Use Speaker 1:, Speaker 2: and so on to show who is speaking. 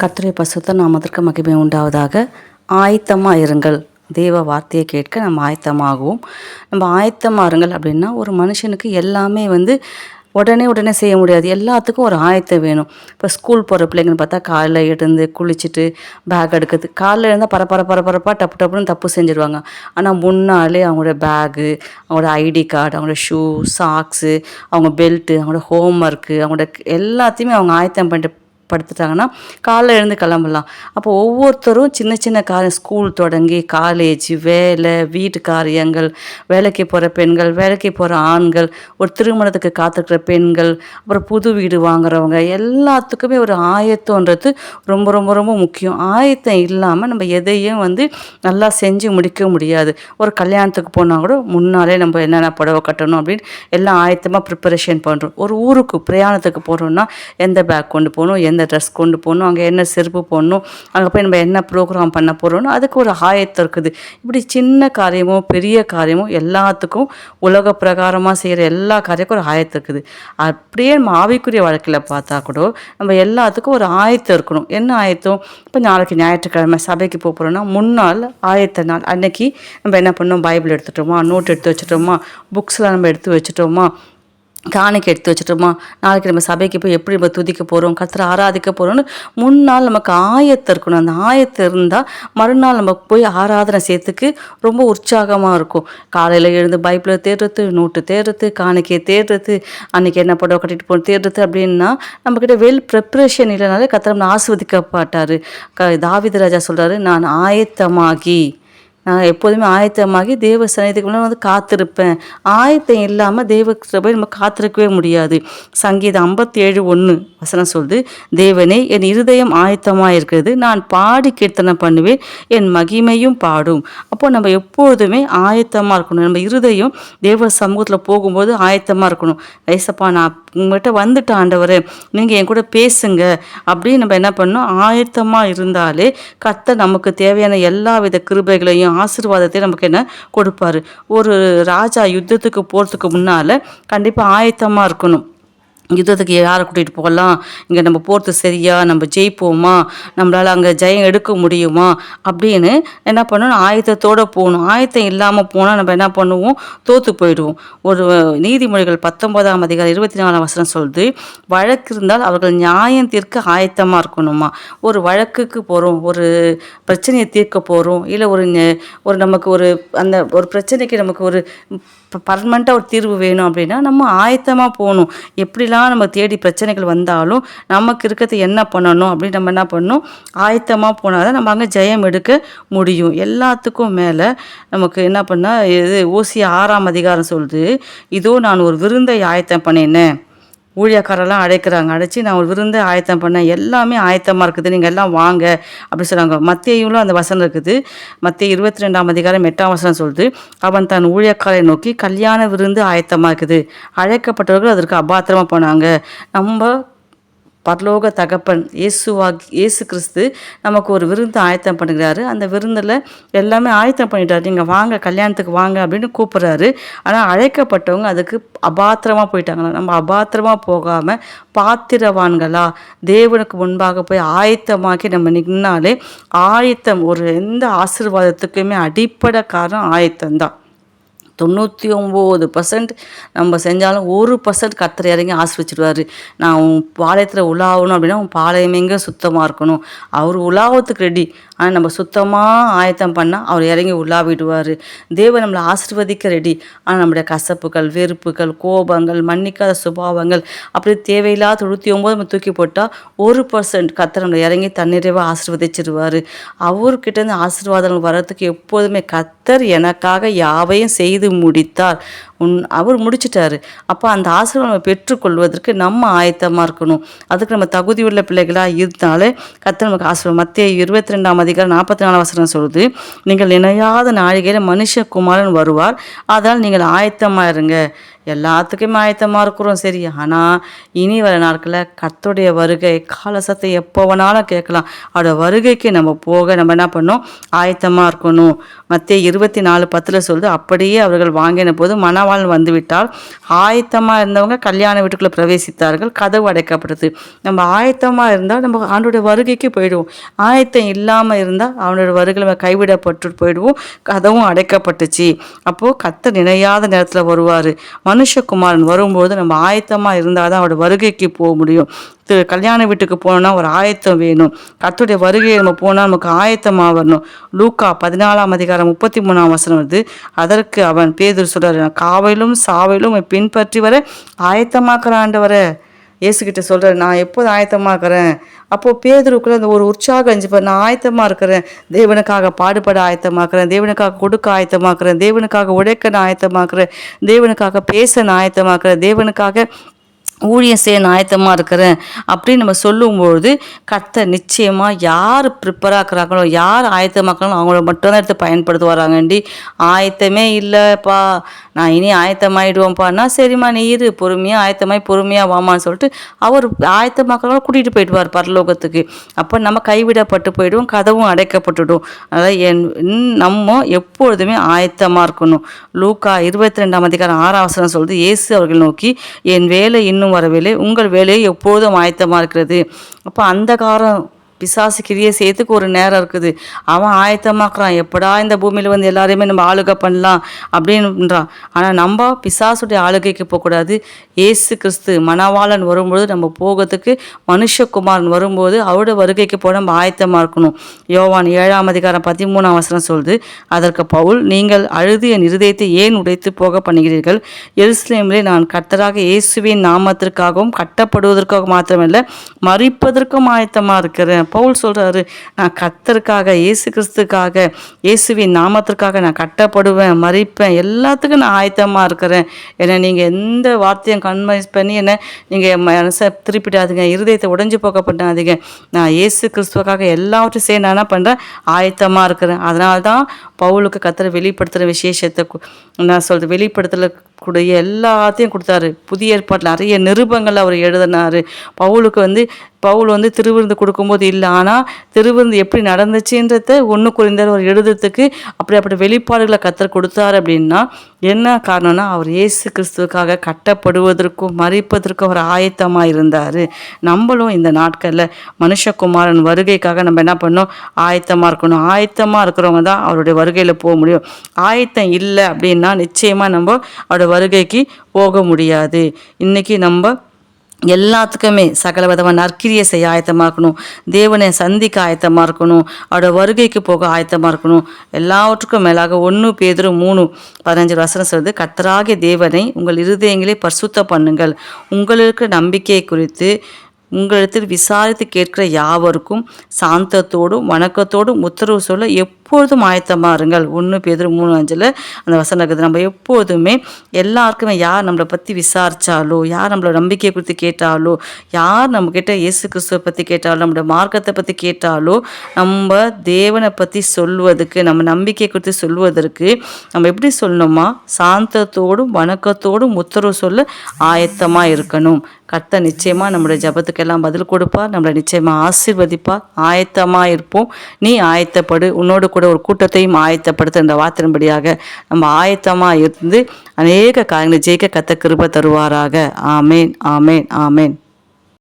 Speaker 1: கர்த்தருடைய பசுத்த நாமத்திற்கு மகிமை உண்டாவதாக. ஆயத்தமாக இருங்கள். தேவ வார்த்தையை கேட்க நம்ம ஆயத்தமாகவும். நம்ம ஆயத்தமாக இருங்கள் அப்படின்னா ஒரு மனுஷனுக்கு எல்லாமே வந்து உடனே உடனே செய்ய முடியாது. எல்லாத்துக்கும் ஒரு ஆயத்தம் வேணும். இப்போ ஸ்கூல் போகிற பிள்ளைங்கன்னு பார்த்தா காலைல எழுந்து குளிச்சுட்டு பேக் எடுக்கிறது. காலைல இருந்தால் பரபர பரபரப்பாக டப்பு டப்புன்னு தப்பு செஞ்சுருவாங்க. ஆனால் முன்னாலே அவங்களோட பேகு அவங்களோட ஐடி கார்டு அவங்களோட ஷூ சாக்ஸு அவங்க பெல்ட்டு அவங்களோட ஹோம் ஒர்க்கு அவங்களோட எல்லாத்தையுமே அவங்க ஆயத்தம் பண்ணிட்டு படுத்துட்டாங்கன்னா காலைல எழுந்து கிளம்பலாம். அப்போ ஒவ்வொருத்தரும் சின்ன சின்ன காரியம் ஸ்கூல் தொடங்கி காலேஜ் வேலை வீட்டு காரியங்கள் வேலைக்கு போகிற பெண்கள் வேலைக்கு போகிற ஆண்கள் ஒரு திருமணத்துக்கு காத்துக்கிற பெண்கள் அப்புறம் புது வீடு வாங்குறவங்க எல்லாத்துக்குமே ஒரு ஆயத்தம்ன்றது ரொம்ப ரொம்ப ரொம்ப முக்கியம். ஆயத்தம் இல்லாமல் நம்ம எதையும் வந்து நல்லா செஞ்சு முடிக்க முடியாது. ஒரு கல்யாணத்துக்கு போனால் கூட முன்னாலே நம்ம என்னென்ன புடவை கட்டணும் அப்படின்னு எல்லாம் ஆயத்தமாக ப்ரிப்பரேஷன் பண்ணுறோம் ஒரு ஊருக்கு பிரயாணத்துக்கு போகிறோம்னா எந்த பேக் கொண்டு போகணும் எந்த ட்ரெஸ் கொண்டு போகணும் அங்கே என்ன செருப்பு போடணும் அங்கே போய் நம்ம என்ன ப்ரோக்ராம் பண்ண போகிறோம்னு அதுக்கு ஒரு ஆயத்தம் இருக்குது. இப்படி சின்ன காரியமோ பெரிய காரியமோ எல்லாத்துக்கும் உலக பிரகாரமாக செய்கிற எல்லா காரியக்கும் ஒரு ஆயத்தம் இருக்குது. அப்படியே நம்ம ஆவிக்குரிய வழக்கில் பார்த்தா கூட நம்ம எல்லாத்துக்கும் ஒரு ஆயத்தம் இருக்கணும். என்ன ஆயத்தம்? இப்போ நாளைக்கு ஞாயிற்றுக்கிழமை சபைக்கு போக போகிறோம்னா முன்னாள் ஆயத்த நாள். அன்னைக்கு நம்ம என்ன பண்ணோம்? பைபிள் எடுத்துட்டோமா? நோட் எடுத்து வச்சுட்டோமா? புக்ஸ்லாம் நம்ம எடுத்து வச்சுட்டோமா? காணிக்கை எடுத்து வச்சுட்டோமா? நாளைக்கு நம்ம சபைக்கு போய் எப்படி நம்ம துதிக்க போகிறோம் கத்திர ஆராதிக்க போகிறோம்னு முன்னாள் நமக்கு ஆயத்தம் இருக்கணும். அந்த ஆயத்தம் இருந்தால் மறுநாள் நம்ம போய் ஆராதனை செய்யறதுக்கு ரொம்ப உற்சாகமாக இருக்கும். காலையில் எழுந்து பைப்பில் தேடுறது நோட்டு தேடுறது காணிக்கையை தேடுறது அன்றைக்கி என்ன படம் கட்டிட்டு போகணும் தேடுறது அப்படின்னா நம்மக்கிட்ட வெல் ப்ரிப்ரேஷன் இல்லைனாலே கத்திர நம்ம ஆஸ்வதிக்கப்பட்டார் க தாவித ராஜா சொல்கிறாரு நான் ஆயத்தமாகி நான் எப்போதுமே ஆயத்தமாகி தேவ சன்னிதிக்குள்ள வந்து காத்திருப்பேன். ஆயத்தம் இல்லாமல் தேவ சபை நம்ம காத்திருக்கவே முடியாது. சங்கீதம் ஐம்பத்தி ஏழு ஒன்று வசனம் சொல்லுது தேவனே என் இருதயம் ஆயத்தமாக இருக்கிறது நான் பாடி கீர்த்தனை பண்ணுவேன். என் மகிமையும் பாடும். அப்போ நம்ம எப்பொழுதுமே ஆயத்தமாக இருக்கணும். நம்ம இருதயம் தேவ சமூகத்தில் போகும்போது ஆயத்தமாக இருக்கணும். ஐசப்பா நான் உங்கள்கிட்ட வந்துட்டேன் ஆண்டவர். நீங்கள் என் கூட பேசுங்க. அப்படின்னு நம்ம என்ன பண்ணணும்? ஆயத்தமாக இருந்தாலே கத்த நமக்கு தேவையான எல்லா வித கிருபைகளையும் ஆசீர்வாதத்தையும் நமக்கு என்ன கொடுப்பாரு? ஒரு ராஜா யுத்தத்துக்கு போகிறதுக்கு முன்னால் கண்டிப்பாக ஆயத்தமாக இருக்கணும். யுத்தத்துக்கு யாரை கூட்டிகிட்டு போகலாம்? இங்கே நம்ம போகிறது சரியா? நம்ம ஜெயிப்போமா? நம்மளால் அங்கே ஜெயம் எடுக்க முடியுமா? அப்படின்னு என்ன பண்ணணும்? ஆயத்தத்தோடு போகணும். ஆயத்தம் இல்லாமல் போனால் நம்ம என்ன பண்ணுவோம்? தோற்று போயிடுவோம். ஒரு நீதிமொழிகள் பத்தொன்பதாம் அதிகாரம் இருபத்தி நாலாம் வசனம் சொல்லுது வழக்கு இருந்தால் அவர்கள் நியாயம் தீர்க்க ஆயத்தமாக இருக்கணுமா? ஒரு வழக்குக்கு போகிறோம் ஒரு பிரச்சனையை தீர்க்க போகிறோம் இல்லை ஒரு ஒரு நமக்கு ஒரு அந்த ஒரு பிரச்சனைக்கு நமக்கு ஒரு பர்மனெண்ட்டாக ஒரு தீர்வு வேணும் அப்படின்னா நம்ம ஆயத்தமாக போகணும். எப்படிலாம் நம்ம தேடி பிரச்சனைகள் வந்தாலும் நமக்கு இருக்கிறது என்ன பண்ணணும் அப்படின்னு நம்ம என்ன பண்ணணும்? ஆயத்தமாக போனால் தான் நம்ம அங்கே ஜெயம் எடுக்க முடியும். எல்லாத்துக்கும் மேலே நமக்கு என்ன பண்ணால் இது ஓசி ஆறாம் அதிகாரம் சொல்லுது இதோ நான் ஒரு விருந்தை ஆயத்தம் பண்ணினேன். ஊழியக்காரெல்லாம் அழைக்கிறாங்க. அழைச்சி நான் ஒரு விருந்து ஆயத்தம் பண்ணேன். எல்லாமே ஆயத்தமாக இருக்குது. நீங்கள் எல்லாம் வாங்க அப்படி சொல்கிறாங்க மத்தியிலும் அந்த வசனம் இருக்குது. மத்திய இருபத்தி ரெண்டாம் அதிகாரம் எட்டாம் வசனம் சொல்லுது. அவன் தன் ஊழியக்காரை நோக்கி கல்யாண விருந்து ஆயத்தமாக இருக்குது. அழைக்கப்பட்டவர்கள் அதற்கு அபாத்திரமாக போனாங்க. நம்ம பரலோக தகப்பன் இயேசுவாக் இயேசு கிறிஸ்து நமக்கு ஒரு விருந்து ஆயத்தம் பண்ணுகிறாரு. அந்த விருந்தில் எல்லாமே ஆயத்தம் பண்ணிட்டாரு. நீங்கள் வாங்க கல்யாணத்துக்கு வாங்க அப்படின்னு கூப்பிட்றாரு. ஆனால் அழைக்கப்பட்டவங்க அதுக்கு அபாத்திரமாக போயிட்டாங்களா நம்ம அபாத்திரமாக போகாமல் பாத்திரவான்களா? தேவனுக்கு முன்பாக போய் ஆயத்தமாக்கி நம்ம நின்னாலே ஆயத்தம் ஒரு எந்த ஆசீர்வாதத்துக்குமே அடிப்படை காரணம் ஆயத்தம்தான். தொண்ணூற்றி ஒம்பது பர்சன்ட் நம்ம செஞ்சாலும் ஒரு பர்சன்ட் கத்தர் இறங்கி ஆசிரிச்சிடுவார் நான் உன் பாளையத்தில் உலாவணும் அப்படின்னா உன் பாளையம் எங்கே சுத்தமாக இருக்கணும். அவர் உலாவத்துக்கு ரெடி ஆனால் நம்ம சுத்தமாக ஆயத்தம் பண்ணால் அவர் இறங்கி உள்ளாவிடுவார் தேவன் நம்மளை ஆசிர்வதிக்க ரெடி ஆனால் நம்முடைய கசப்புகள் வெறுப்புகள் கோபங்கள் மன்னிக்காத சுபாவங்கள் அப்படி தேவையில்லாத தொண்ணூற்றி ஒம்பது நம்ம தூக்கி போட்டால் ஒரு பர்சன்ட் கத்தர் நம்மளை இறங்கி தன்னிறைவாக ஆசீர்வதிச்சிருவார். அவர்கிட்டேருந்து ஆசீர்வாதங்கள் வர்றதுக்கு எப்போதுமே கத்தர் எனக்காக யாவையும் செய்து முடித்தார். உன் அவர் முடிச்சிட்டாரு. அப்போ அந்த ஆசீர்வாதம் நம்ம பெற்றுக்கொள்வதற்கு நம்ம ஆயத்தமாக இருக்கணும். அதுக்கு நம்ம தகுதி உள்ள பிள்ளைகளாக இருந்தாலே கத்த நமக்கு ஆசீர்வாதம் மத்திய இருபத்தி ரெண்டாம் அதிகாரம் நாற்பத்தி நாலாம் வசனம் சொல்லுது நீங்கள் நினையாத நாழிகையில் மனுஷகுமாரன் வருவார். அதனால் நீங்கள் ஆயத்தமாக இருங்க. எல்லாத்துக்குமே ஆயத்தமாக இருக்கிறோம் சரி. ஆனால் இனி வர நாட்களில் கத்துடைய வருகை கால சத்தம் எப்போ வேணாலும் கேட்கலாம். அதோட வருகைக்கு நம்ம போக நம்ம என்ன பண்ணோம் ஆயத்தமாக இருக்கணும். மத்திய இருபத்தி நாலு பத்தில் சொல்லுது அப்படியே அவர்கள் வாங்கின போது மணவாள் வந்துவிட்டால் ஆயத்தமாக இருந்தவங்க கல்யாண வீட்டுக்குள்ளே பிரவேசித்தார்கள் கதவு அடைக்கப்பட்டது. நம்ம ஆயத்தமாக இருந்தால் நம்ம ஆண்டோட வருகைக்கு போயிடுவோம். ஆயத்தம் இல்லாமல் இருந்தால் அவனோட வருகை நம்ம கைவிடப்பட்டு போயிடுவோம் கதவும் அடைக்கப்பட்டுச்சு. அப்போது கத்த நினையாத நேரத்தில் வருவார். மனுஷகுமாரன் வரும்போது நம்ம ஆயத்தமாக இருந்தால் தான் அவரோட வருகைக்கு போக முடியும். திரு கல்யாண வீட்டுக்கு போனோம்னா ஒரு ஆயத்தம் வேணும். கத்துடைய வருகையை நம்ம போனால் நமக்கு ஆயத்தமாக வரணும். லூக்கா பதினாலாம் அதிகாரம் முப்பத்தி மூணாம் வசனம் வருது. அதற்கு அவன் பேதர் சொல்கிறார் காவலும் சாவையிலும் பின்பற்றி வர ஆயத்தமாக்குற ஆண்டவரை. இயேசுகிட்ட சொல்கிறார் நான் எப்போது இருக்கிறேன்? அப்போது பேதருக்குள்ள அந்த ஒரு உற்சாகம் அஞ்சு நான் ஆயத்தமாக இருக்கிறேன். தேவனுக்காக பாடுபட ஆயத்தமாக்குறேன் தேவனுக்காக கொடுக்க ஆயத்தமாக்குறேன் தேவனுக்காக உழைக்க நான் ஆயத்தமாக்குறேன் தேவனுக்காக பேச நான் ஆயத்தமாக்குறேன் தேவனுக்காக ஊழியம் செய்ய நாயத்தமாக ஆயத்தமாக இருக்கிறேன். அப்படின்னு நம்ம சொல்லும்பொழுது கத்தை நிச்சயமாக யார் ப்ரிப்பேராக இருக்கிறாங்களோ யார் ஆயத்தமாக்குறாங்களோ அவங்கள மட்டும்தான் எடுத்து பயன்படுத்துவாராங்கண்டி. ஆயத்தமே இல்லைப்பா. நான் இனி ஆயத்தமாயிடுவோம்ப்பான்னா சரிம்மா நீ இரு பொறுமையாக ஆயத்தமாய் பொறுமையாக வாமான்னு சொல்லிட்டு அவர் ஆயத்தமாக்கிறவங்க கூட்டிகிட்டு போயிடுவார் பரலோகத்துக்கு. அப்போ நம்ம கைவிடப்பட்டு போயிடுவோம் கதவும் அடைக்கப்பட்டுடும். அதாவது என் இன் நம்ம எப்பொழுதுமே ஆயத்தமாக இருக்கணும். லூக்கா இருபத்தி ரெண்டாம் அதிகாரம் ஆறாம் வசனம் சொல்லுது இயேசு அவர்கள் நோக்கி என் வேலை இன்னும் வரவில்லை உங்கள் வேலையை எப்போதும் ஆயத்தமாக இருக்கிறது. அப்போ அந்த காரம் பிசாசு கிரியை செய்யறதுக்கு ஒரு நேரம் இருக்குது. அவன் ஆயத்தமாக்குறான். எப்படா இந்த பூமியில் வந்து எல்லாரையுமே நம்ம ஆளுகை பண்ணலாம் அப்படின்றான் ஆனால் நம்ம பிசாசுடைய ஆளுகைக்கு போகக்கூடாது. ஏசு கிறிஸ்து மணவாளன் வரும்போது நம்ம போகிறதுக்கு மனுஷகுமாரன் வரும்போது அவரோட வருகைக்கு போக நம்ம ஆயத்தமாக இருக்கணும். யோவான் ஏழாம் அதிகாரம் பதிமூணாம் வசனம் சொல்லுது அதற்கு பவுல் நீங்கள் அழுது என் இருதயத்தை ஏன் உடைத்து போக பண்ணுகிறீர்கள்? எருசலேமிலே நான் கர்த்தராக இயேசுவின் நாமத்திற்காகவும் கட்டப்படுவதற்காக மாத்திரமல்ல மறிப்பதற்கும் ஆயத்தமாக இருக்கிறேன். பவுல் சொல்கிறாரு நான் கத்தருக்காக இயேசு கிறிஸ்துக்காக இயேசுவின் நாமத்திற்காக நான் கட்டப்படுவேன் மறிப்பேன் எல்லாத்துக்கும் நான் ஆயத்தமாக இருக்கிறேன். ஏன்னா நீங்கள் எந்த வார்த்தையும் கன்வைஸ் பண்ணி என்ன நீங்கள் மனசை திருப்பிடாதீங்க இருதயத்தை உடஞ்சி போக்க பண்ணாதீங்க நான் இயேசு கிறிஸ்துவக்காக எல்லாவற்றையும் செய்ய நான் என்ன பண்ணுறேன் ஆயத்தமாக இருக்கிறேன். அதனால தான் பவுலுக்கு கத்தரை வெளிப்படுத்துகிற விசேஷத்தை நான் சொல்கிறேன் வெளிப்படுத்தல கூடிய எல்லாத்தையும் கொடுத்தாரு. புதிய ஏற்பாட்டில் நிறைய நிருபங்கள் அவர் எழுதினாரு. பவுலுக்கு வந்து பவுல் வந்து திருவிருந்து கொடுக்கும்போது இல்லை. ஆனால் திருவிருந்து எப்படி நடந்துச்சுன்றத ஒன்று குறைந்தார் அவர் எழுதுறதுக்கு அப்படி அப்படி வெளிப்பாடுகளை கத்தர் கொடுத்தாரு அப்படின்னா என்ன காரணம்னா அவர் இயேசு கிறிஸ்துவுக்காக கட்டப்படுவதற்கும் மறிப்பதற்கும் அவர் ஆயத்தமாக இருந்தார். நம்மளும் இந்த நாட்களில் மனுஷகுமாரன் வருகைக்காக நம்ம என்ன பண்ணோம் ஆயத்தமாக இருக்கணும். ஆயத்தமாக இருக்கிறவங்க தான் அவருடைய வருகையில் போக முடியும். ஆயத்தம் இல்லை அப்படின்னா நிச்சயமாக நம்ம அவருடைய வருகைக்கு போக முடியாது. இன்னைக்கு நம்ம எல்லாத்துக்குமே சகல விதமான நற்கிரியை செய்ய ஆயத்தமாக இருக்கணும். தேவனை சந்திக்க ஆயத்தமாக இருக்கணும். அவரோட வருகைக்கு போக ஆயத்தமாக இருக்கணும். எல்லாவற்றுக்கும் மேலாக ஒன்று பேதரும் மூணு பதினஞ்சு வசனம் சொல்வது கத்தராகிய தேவனை உங்கள் இருதயங்களை பரிசுத்த பண்ணுங்கள். உங்களுக்கு நம்பிக்கை குறித்து உங்களிடத்தில் விசாரித்து கேட்கிற யாவருக்கும் சாந்தத்தோடும் வணக்கத்தோடும் உத்தரவு சொல்ல எப்பொழுதும் ஆயத்தமாக இருங்கள். ஒன்று பேர் மூணு அஞ்சில் அந்த வசனம் இருக்குது. நம்ம எப்போதுமே எல்லாருக்குமே யார் நம்மளை பற்றி விசாரித்தாலோ யார் நம்மளோட நம்பிக்கையை குறித்து கேட்டாலோ யார் நம்மக்கிட்ட இயேசு கிறிஸ்துவை பற்றி கேட்டாலோ நம்மளோட மார்க்கத்தை பற்றி கேட்டாலோ நம்ம தேவனை பற்றி சொல்வதற்கு நம்ம நம்பிக்கை குறித்து சொல்வதற்கு நம்ம எப்படி சொல்லணுமா? சாந்தத்தோடும் வணக்கத்தோடும் உத்தரவு சொல்ல ஆயத்தமாக இருக்கணும். கர்த்த நிச்சயமாக நம்முடைய ஜபத்துக்கெல்லாம் பதில் கொடுப்பார். நம்மளை நிச்சயமாக ஆசீர்வதிப்பார். ஆயத்தமாக இருப்போம். நீ ஆயத்தப்படு. உன்னோடு கூட ஒரு கூட்டத்தையும் ஆயத்தப்படுத்த இந்த வார்த்தையின்படியாக நம்ம ஆயத்தமாக இருந்து அநேக காரியங்களை ஜெயிக்க கத்த கிருப தருவாராக. ஆமேன் ஆமேன் ஆமேன்.